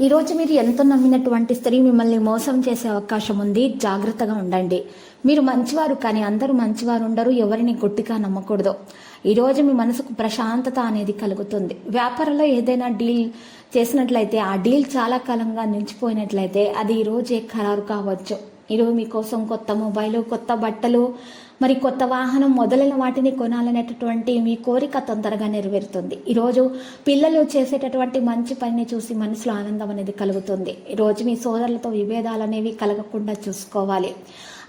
ఈరోజు మీరు ఎంతో నమ్మినటువంటి స్త్రీ మిమ్మల్ని మోసం చేసే అవకాశం ఉంది. జాగ్రత్తగా ఉండండి. మీరు మంచివారు కానీ అందరూ మంచివారు ఉండరు. ఎవరిని గట్టిగా నమ్మకూడదు. ఈరోజు మీ మనసుకు ప్రశాంతత అనేది కలుగుతుంది. వ్యాపారంలో ఏదైనా డీల్ చేసినట్లయితే ఆ డీల్ చాలా కాలంగా నిలిచిపోయినట్లయితే అది ఈరోజే ఖరారు కావచ్చు. ఈరోజు మీకోసం కొత్త మొబైల్ కొత్త బట్టలు మరి కొత్త వాహనం మొదలైన వాటిని కొనాలనేటటువంటి మీ కోరిక తొందరగా నెరవేరుతుంది. ఈరోజు పిల్లలు చేసేటటువంటి మంచి పనిని చూసి మనసులో ఆనందం అనేది కలుగుతుంది. ఈరోజు మీ సోదరులతో విభేదాలు అనేవి కలగకుండా చూసుకోవాలి.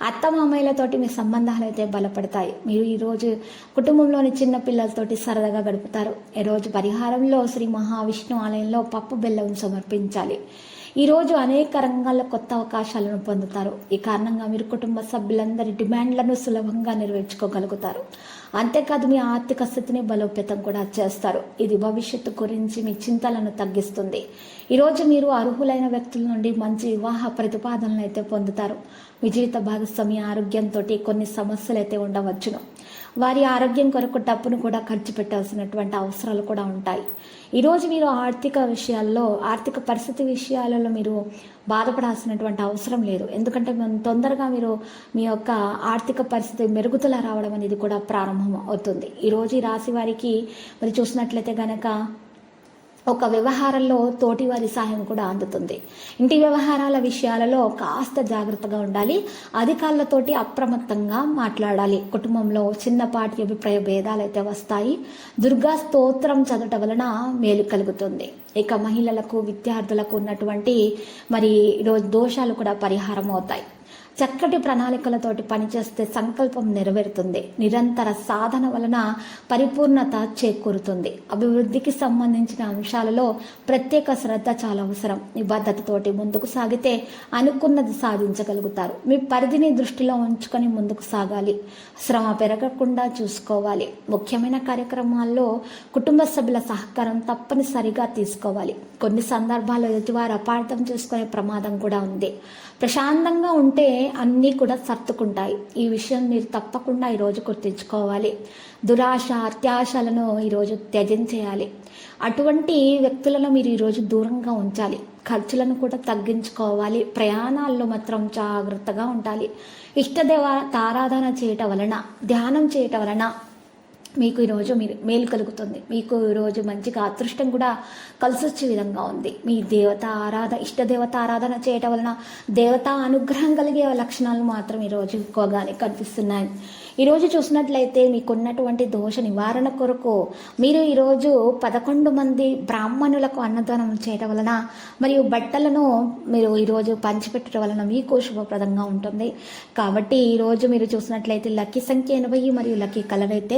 అత్తమామయ్యలతోటి మీ సంబంధాలు అయితే బలపడతాయి. మీరు ఈరోజు కుటుంబంలోని చిన్న పిల్లలతోటి సరదాగా గడుపుతారు. ఈరోజు పరిహారంలో శ్రీ మహావిష్ణు ఆలయంలో పప్పు బెల్లం సమర్పించాలి. ఈరోజు అనేక రంగాల్లో కొత్త అవకాశాలను పొందుతారు. ఈ కారణంగా మీరు కుటుంబ సభ్యులందరి డిమాండ్లను సులభంగా నెరవేర్చుకోగలుగుతారు. అంతేకాదు మీ ఆర్థిక స్థితిని బలోపేతం కూడా చేస్తారు. ఇది భవిష్యత్తు గురించి మీ చింతలను తగ్గిస్తుంది. ఈరోజు మీరు అర్హులైన వ్యక్తుల నుండి మంచి వివాహ ప్రతిపాదనలు అయితే పొందుతారు. మీ జీవిత భాగస్వామి ఆరోగ్యంతో కొన్ని సమస్యలు అయితే ఉండవచ్చును. వారి ఆరోగ్యం కొరకు డబ్బును కూడా ఖర్చు పెట్టాల్సినటువంటి అవసరాలు కూడా ఉంటాయి. ఈరోజు మీరు ఆర్థిక విషయాల్లో ఆర్థిక పరిస్థితి విషయాలలో మీరు బాధపడాల్సినటువంటి అవసరం లేదు. ఎందుకంటే తొందరగా మీరు మీ యొక్క ఆర్థిక పరిస్థితి మెరుగుదల రావడం అనేది కూడా ప్రారంభం అవుతుంది ఈరోజు ఈ రాశి వారికి మరి చూసినట్లయితే కనుక ఒక వ్యవహారంలో తోటివారి సహాయం కూడా అందుతుంది. ఇంటి వ్యవహారాల విషయాలలో కాస్త జాగ్రత్తగా ఉండాలి. అధికారులతోటి అప్రమత్తంగా మాట్లాడాలి. కుటుంబంలో చిన్నపాటి అభిప్రాయ భేదాలు అయితే వస్తాయి. దుర్గా స్తోత్రం చదవటం వలన మేలు కలుగుతుంది. ఇక మహిళలకు విద్యార్థులకు ఉన్నటువంటి మరి దోషాలు కూడా పరిహారం అవుతాయి. చక్కటి ప్రణాళికలతోటి పనిచేస్తే సంకల్పం నెరవేరుతుంది. నిరంతర సాధన వలన పరిపూర్ణత చేకూరుతుంది. అభివృద్ధికి సంబంధించిన అంశాలలో ప్రత్యేక శ్రద్ధ చాలా అవసరం. నిబద్ధతతోటి ముందుకు సాగితే అనుకున్నది సాధించగలుగుతారు. మీ పరిధిని దృష్టిలో ఉంచుకొని ముందుకు సాగాలి. శ్రమ పెరగకుండా చూసుకోవాలి. ముఖ్యమైన కార్యక్రమాల్లో కుటుంబ సభ్యుల సహకారం తప్పనిసరిగా తీసుకోవాలి. కొన్ని సందర్భాల్లో ఎదుటివారు అపార్థం చేసుకునే ప్రమాదం కూడా ఉంది. ప్రశాంతంగా ఉంటే అన్నీ కూడా సర్దుకుంటాయి. ఈ విషయం మీరు తప్పకుండా ఈరోజు గుర్తుంచుకోవాలి. దురాశ అత్యాశలను ఈరోజు త్యజించేయాలి. అటువంటి వ్యక్తులను మీరు ఈరోజు దూరంగా ఉంచాలి. ఖర్చులను కూడా తగ్గించుకోవాలి. ప్రయాణాల్లో మాత్రం జాగ్రత్తగా ఉండాలి. ఇష్టదేవ తారాధన చేయటం వలన ధ్యానం చేయటం వలన మీకు ఈరోజు మీరు మేలు కలుగుతుంది. మీకు ఈరోజు మంచిగా అదృష్టం కూడా కలిసి వచ్చే విధంగా ఉంది. మీ దేవత ఆరాధన ఇష్ట దేవత ఆరాధన చేయటం వలన దేవత అనుగ్రహం కలిగే లక్షణాలు మాత్రం ఈరోజు ఎక్కువగానే కనిపిస్తున్నాయి. ఈరోజు చూసినట్లయితే మీకున్నటువంటి దోష నివారణ కొరకు మీరు ఈరోజు పదకొండు మంది బ్రాహ్మణులకు అన్నదానం చేయటం వలన మరియు బట్టలను మీరు ఈరోజు పంచిపెట్టడం వలన మీకు శుభప్రదంగా ఉంటుంది. కాబట్టి ఈరోజు మీరు చూసినట్లయితే లక్కీ సంఖ్య ఎనభై మరియు లక్కీ కలర్ అయితే